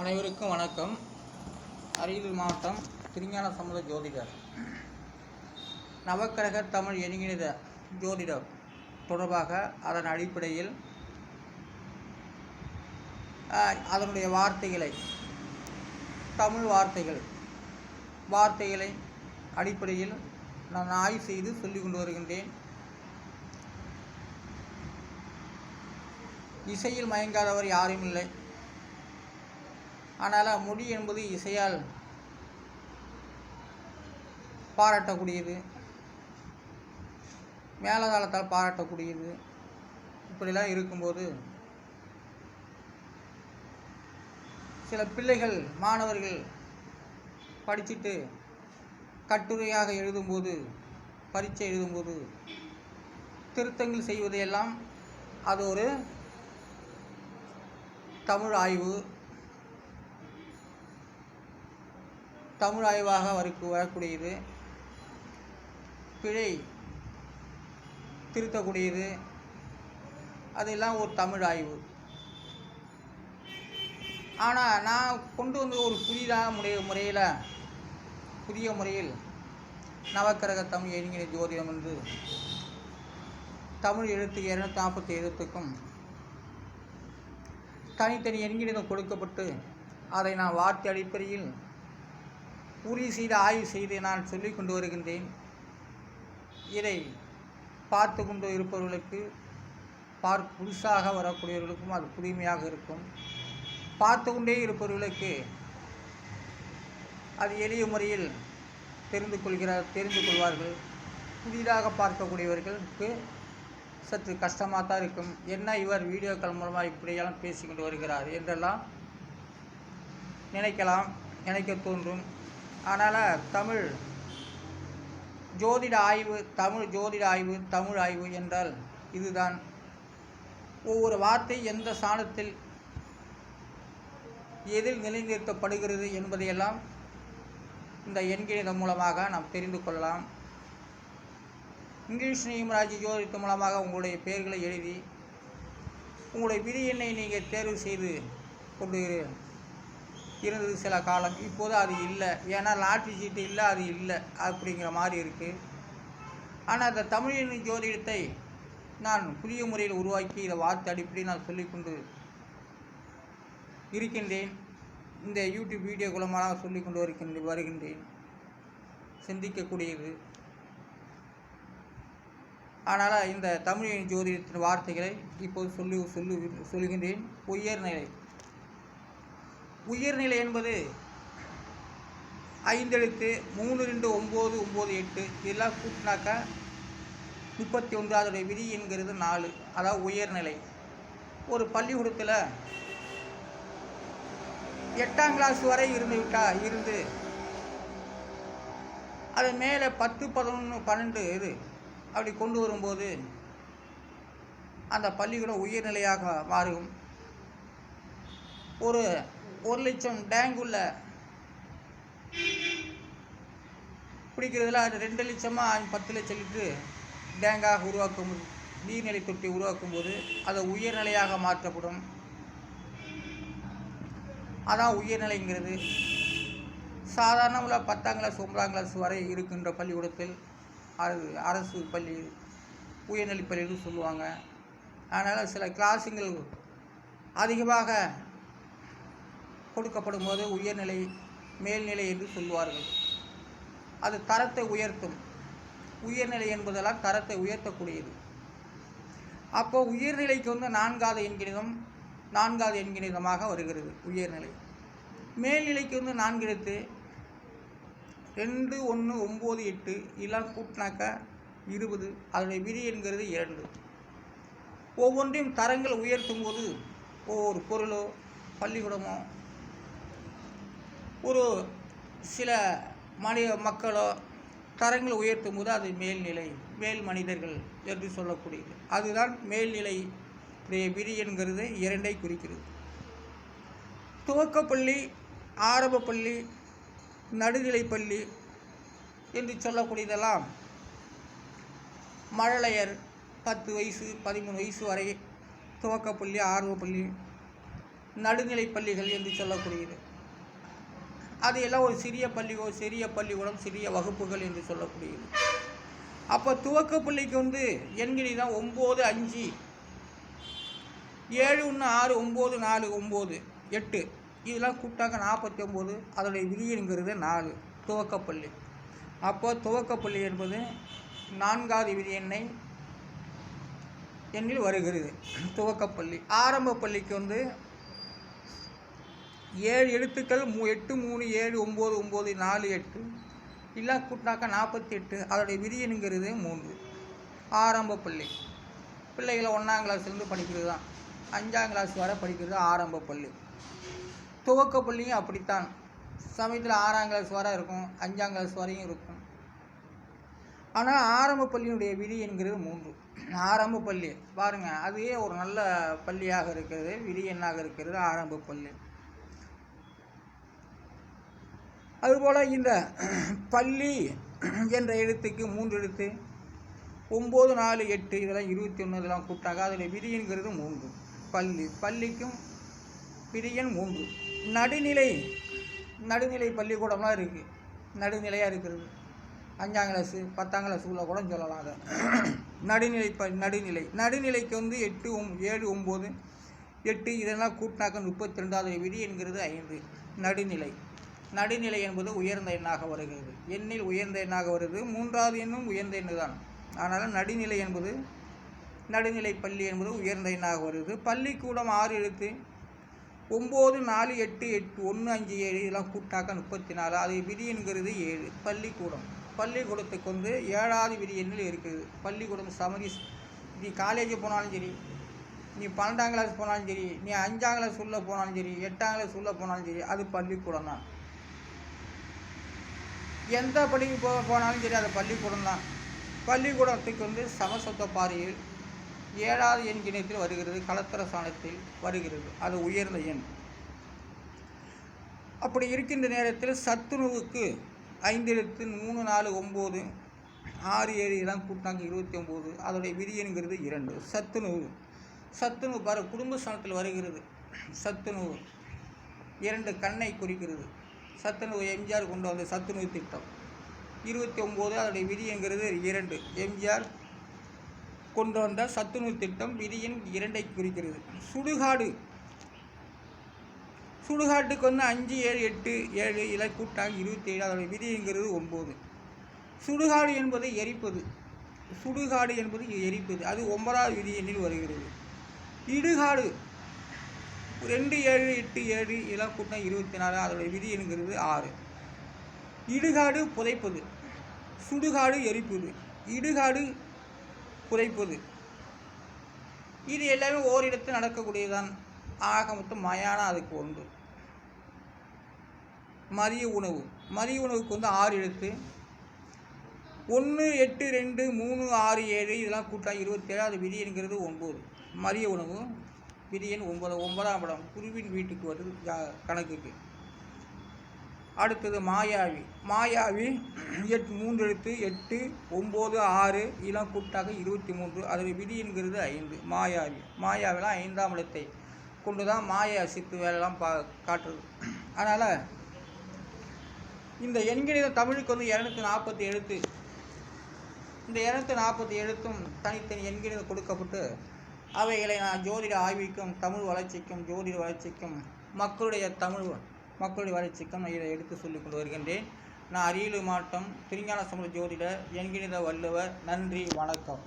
அனைவருக்கும் வணக்கம். அரியலூர் மாவட்டம் திருஞான சமுத ஜோதிடர். நவக்கிரக தமிழ் எண்கிணித ஜோதிடம் தொடர்பாக அதன் அடிப்படையில் அதனுடைய வார்த்தைகளை தமிழ் வார்த்தைகள் வார்த்தைகளை அடிப்படையில் நான் ஆய்வு செய்து சொல்லிக் கொண்டு வருகின்றேன். இசையில் மயங்காதவர் யாரும் இல்லை. ஆனால் மொழி என்பது இசையால் பாராட்டக்கூடியது. மேலதாளத்தால் பாராட்டக்கூடியது. இப்படிலாம் இருக்கும்போது சில பிள்ளைகள் மாணவர்கள் படிச்சுட்டு கட்டுரையாக எழுதும்போது பரீட்சை எழுதும்போது திருத்தங்கள் செய்வதையெல்லாம் அது ஒரு தமிழ் ஆய்வு தமிழ் ஆய்வாக அவருக்கு வரக்கூடியது. பிழை திருத்தக்கூடியது. அதெல்லாம் ஒரு தமிழ் ஆய்வு. ஆனால் நான் கொண்டு வந்து ஒரு புதிதாக முறை முறையில் புதிய முறையில் நவக்கிரக தமிழ் எண்கிற ஜோதிடம் என்று தமிழ் எழுத்து இரநூத்தி நாற்பத்தி எழுத்துக்கும் தனித்தனி எண்கிணிதம் கொடுக்கப்பட்டு அதை நான் வார்த்தை அடிப்படையில் உறுதி செய்து ஆய்வு செய்து நான் சொல்லிக் கொண்டு வருகின்றேன். இதை பார்த்து கொண்டு இருப்பவர்களுக்கு பார் புதுசாக வரக்கூடியவர்களுக்கும் அது புதுமையாக இருக்கும். பார்த்து கொண்டே இருப்பவர்களுக்கு அது எளிய முறையில் தெரிந்து கொள்கிறார் தெரிந்து கொள்வார்கள். புதிதாக பார்க்கக்கூடியவர்களுக்கு சற்று கஷ்டமாக தான் இருக்கும். என்ன இவர் வீடியோக்கள் மூலமாக இப்படியெல்லாம் பேசிக்கொண்டு வருகிறார் என்றெல்லாம் நினைக்கலாம் நினைக்க தோன்றும். அதனால் தமிழ் ஜோதிட ஆய்வு தமிழ் ஜோதிட ஆய்வு தமிழ் ஆய்வு என்றால் இதுதான். ஒவ்வொரு வார்த்தை எந்த சாணத்தில் எதில் நிலைநிறுத்தப்படுகிறது என்பதையெல்லாம் இந்த எண்கணிதம் மூலமாக நாம் தெரிந்து கொள்ளலாம். இங்கிலீஷ் நியமராஜி ஜோதிடத்தின் மூலமாக உங்களுடைய பெயர்களை எழுதி உங்களுடைய விதி எண்ணை நீங்கள் தேர்வு செய்து கொண்டு இருந்தது சில காலம். இப்போது அது இல்லை. ஏன்னா லாட்ரி சீட்டு இல்லை அது இல்லை அப்படிங்கிற மாதிரி இருக்குது ஆனால் அந்த தமிழின் ஜோதிடத்தை நான் புதிய முறையில் உருவாக்கி இதை வார்த்தை அடிப்படை நான் சொல்லிக்கொண்டு இருக்கின்றேன். இந்த யூடியூப் வீடியோ குலமாக சொல்லிக்கொண்டு வருகின்ற வருகின்றேன். சிந்திக்கக்கூடியது. ஆனால் இந்த தமிழின் ஜோதிடத்தின் வார்த்தைகளை இப்போது சொல்லி சொல்லு சொல்லுகின்றேன். உயர்நிலை உயர்நிலை என்பது ஐந்தெழுத்து மூணு ரெண்டு ஒம்பது ஒம்பது எட்டு இதெல்லாம் கூட்டினாக்கா முப்பத்தி ஒன்று அதோடைய விதி என்கிறது நாலு. அதாவது உயர்நிலை. ஒரு பள்ளிக்கூடத்தில் எட்டாம் கிளாஸ் வரை இருந்து விட்டா இருந்து அது மேலே பத்து பதினொன்று பன்னெண்டு இது அப்படி கொண்டு வரும்போது அந்த பள்ளிக்கூடம் உயர்நிலையாக மாறும். ஒரு ஒரு லட்சம் டேங்குள்ள குடிக்கிறதுல அது ரெண்டு லட்சமாக பத்து லட்சம் லிட்டரு டேங்காக உருவாக்கும் நீர்நிலை தொட்டி உருவாக்கும் போது அதை உயர்நிலையாக மாற்றப்படும். அதான் உயர்நிலைங்கிறது. சாதாரண உள்ள பத்தாம் கிளாஸ் ஒன்பதாம் கிளாஸ் வரை இருக்கின்ற பள்ளிக்கூடத்தில் அது அரசு பள்ளி உயர்நிலை பள்ளின்னு சொல்லுவாங்க. அதனால் சில கிளாஸுங்கள் அதிகமாக கொடுக்கப்படும் போது உயர்நிலை மேல்நிலை என்று சொல்லுவார்கள். அது தரத்தை உயர்த்தும். உயர்நிலை என்பதெல்லாம் தரத்தை உயர்த்தக்கூடியது. அப்போ உயர்நிலைக்கு வந்து நான்காவது எண்கிணிதம் நான்காவது எண்கிணிதமாக வருகிறது உயர்நிலை. மேல்நிலைக்கு வந்து நான்கிடத்து ரெண்டு ஒன்று ஒம்பது எட்டு இதெல்லாம் கூட்டினாக்கா இருபது அதனுடைய விதி என்கிறது இரண்டு. ஒவ்வொன்றையும் தரங்கள் உயர்த்தும் போது ஒவ்வொரு பொருளோ பள்ளிக்கூடமோ ஒரு சில மனித மக்களோ தரங்களை உயர்த்தும் போது அது மேல்நிலை மேல் மனிதர்கள் என்று சொல்லக்கூடியது. அதுதான் மேல்நிலை உடைய விதி என்கிறது இரண்டை குறிக்கிறது. துவக்கப்பள்ளி ஆரம்பப்பள்ளி நடுநிலைப்பள்ளி என்று சொல்லக்கூடியதெல்லாம் மழலையர் பத்து வயசு பதிமூணு வயசு வரை துவக்கப்பள்ளி ஆர்வப்பள்ளி நடுநிலை பள்ளிகள் என்று சொல்லக்கூடியது. அது எல்லாம் ஒரு சிறிய பள்ளி சிறிய பள்ளிக்கூடம் சிறிய வகுப்புகள் என்று சொல்லக்கூடியது. அப்போ துவக்க பிள்ளைக்கு வந்து எண்கிணி தான் ஒம்பது அஞ்சு. ஏழு ஒன்று ஆறு ஒம்பது நாலு ஒம்பது எட்டு. இதெல்லாம் கூப்பிட்டாங்க நாற்பத்தி ஒம்பது அதோடைய விதிங்கிறது நாலு துவக்கப்பள்ளி அப்போ துவக்கப்பள்ளி என்பது நான்காவது விதி எண்ணை எண்ணில் வருகிறது. துவக்கப்பள்ளி ஆரம்ப பள்ளிக்கு வந்து ஏழு எழுத்துக்கள் மூ எட்டு மூணு ஏழு ஒம்பது ஒம்பது நாலு எட்டு. இல்லை கூட்டினாக்கா நாற்பத்தி எட்டு அதோடைய விதியனுங்கிறது மூன்று. ஆரம்ப பள்ளி. பிள்ளைகளை ஒன்றாம் கிளாஸ்லேருந்து படிக்கிறது தான். அஞ்சாம் கிளாஸ் வரை படிக்கிறது ஆரம்ப பள்ளி. துவக்க பள்ளியும் அப்படித்தான். சமயத்தில் ஆறாம் கிளாஸ் வரை இருக்கும் அஞ்சாம் கிளாஸ் வரையும் இருக்கும். ஆனால் ஆரம்ப பள்ளியினுடைய விதி என்கிறது மூன்று. ஆரம்ப பள்ளி. பாருங்கள் அதுவே ஒரு நல்ல பள்ளியாக இருக்கிறது. விதி எண்ணாக இருக்கிறது ஆரம்ப பள்ளி. அதுபோல் இந்த பள்ளி என்ற எழுத்துக்கு மூன்று எழுத்து. ஒம்பது நாலு எட்டு இதெல்லாம் இருபத்தி ஒன்று இதெல்லாம் கூப்பிட்டாங்க. அதில் விதிங்கிறது மூன்று. பள்ளி. பள்ளிக்கும் பிரியன் மூன்று. நடுநிலை நடுநிலை பள்ளிக்கூடம்லாம் இருக்குது நடுநிலையாக இருக்கிறது. அஞ்சாம் கிளாஸு பத்தாம் கிளாஸுக்குள்ளே கூட சொல்லலாம் அதை. நடுநிலை ப நடுநிலை. நடுநிலைக்கு வந்து எட்டு ஒம் ஏழு ஒம்பது எட்டு இதெல்லாம் கூட்டினாக்க முப்பத்தி ரெண்டாவது விதி என்கிறது ஐந்து. நடுநிலை. நடுநிலை என்பது உயர்ந்த எண்ணாக வருகிறது. எண்ணில் உயர்ந்த எண்ணாக வருது மூன்றாவது எண்ணும் உயர்ந்த எண்ணு தான் அதனால் நடுநிலை என்பது நடுநிலை பள்ளி என்பது உயர்ந்த எண்ணாக வருது பள்ளிக்கூடம் ஆறு எழுத்து ஒம்பது நாலு எட்டு எட்டு ஒன்று அஞ்சு ஏழு இதெல்லாம் கூட்டாக்க முப்பத்தி நாலு அது விதி என்கிறது ஏழு. பள்ளிக்கூடம். பள்ளிக்கூடத்துக்கு வந்து ஏழாவது விதி எண்ணில் இருக்குது பள்ளிக்கூடம் சமதி நீ காலேஜ் போனாலும் சரி நீ பன்னெண்டாம் கிளாஸ் போனாலும் சரி நீ அஞ்சாம் கிளாஸ் உள்ளே போனாலும் சரி எட்டாம் கிளாஸ் உள்ளே போனாலும் சரி அது பள்ளிக்கூடம் தான் எந்த பள்ளிக்கு போ போனாலும் சரி அது பள்ளிக்கூடம் தான். பள்ளிக்கூடத்துக்கு வந்து சமசத்த பாறையில் ஏழாவது எண் கிணத்தில் வருகிறது கலத்தர சாணத்தில் வருகிறது. அது உயர்ந்த எண். அப்படி இருக்கின்ற நேரத்தில் சத்துணவுக்கு ஐந்து எழுத்து மூணு நாலு ஒம்பது ஆறு ஏழு இதெல்லாம் கூட்டினாங்க இருபத்தி ஒம்பது. அதோடைய விதியனுங்கிறது இரண்டு. சத்துணவு. சத்துணவு பாரு குடும்ப ஸ்தானத்தில் வருகிறது. சத்துணவு. இரண்டு கண்ணை குறிக்கிறது. சத்துணவு எம்ஜிஆர் கொண்டு வந்த சத்துணவு திட்டம். இருபத்தி ஒம்பது அதோடைய விதிங்கிறது இரண்டு. எம்ஜிஆர் கொண்டு வந்த சத்துணவு திட்டம் விதியின் இரண்டை குறிக்கிறது. சுடுகாடு. சுடுகாட்டுக்கு வந்து அஞ்சு ஏழு எட்டு ஏழு இலை கூட்டாக இருபத்தி ஏழு அதோடைய விதிங்கிறது ஒம்பது. சுடுகாடு என்பது எரிப்பது. சுடுகாடு என்பது எரிப்பது. அது ஒன்பதாவது விதி எண்ணில் வருகிறது. இடுகாடு. ரெண்டு ஏழு எட்டு ஏழு இதெல்லாம் கூட்டினா இருபத்தி நாலு அதோடைய விதி என்கிறது ஆறு. இடுகாடு புதைப்பது. சுடுகாடு எரிப்பது. இடுகாடு புதைப்பது. இது எல்லாமே ஓரிடத்தில் நடக்கக்கூடியதுதான். ஆக மொத்தம் மயானம் அதுக்கு ஒன்று. மதிய உணவு. மதிய உணவுக்கு வந்து ஆறு எழுத்து. ஒன்று எட்டு ரெண்டு மூணு ஆறு ஏழு இதெல்லாம் கூட்டா இருபத்தேழு அது விதிங்கிறது ஒம்பது மதிய உணவு. பிரியன் ஒன்பது ஒன்பதாம் படம் குருவின் வீட்டுக்கு வருது கணக்குக்கு. அடுத்தது மாயாவி. மாயாவி எட்டு மூன்று எழுத்து எட்டு ஒம்பது ஆறு இளம் கூட்டாக இருபத்தி மூன்று அதில் விதி என்கிறது ஐந்து. மாயாவி. மாயாவிலாம் ஐந்தாம் இடத்தை கொண்டு தான் மாய சித்து வேலைலாம் பா காட்டுறது அதனால் இந்த எண்கிணித தமிழுக்கு வந்து இரநூத்தி நாற்பத்தி எழுத்து. இந்த இரநூத்தி நாற்பத்தி எழுத்தும் தனித்தனி எண்கணிதம் கொடுக்கப்பட்டு அவைகளை நான் ஜோதிட ஆய்விக்கும் தமிழ் வளர்ச்சிக்கும் ஜோதிட வளர்ச்சிக்கும் மக்களுடைய தமிழ் மக்களுடைய வளர்ச்சிக்கும் நான் இதை எடுத்து சொல்லிக் கொண்டு வருகின்றேன். நான் அரியலூர் மாவட்டம் திருஞான சமூக ஜோதிடர் என்கிணித வள்ளுவர் நன்றி வணக்கம்.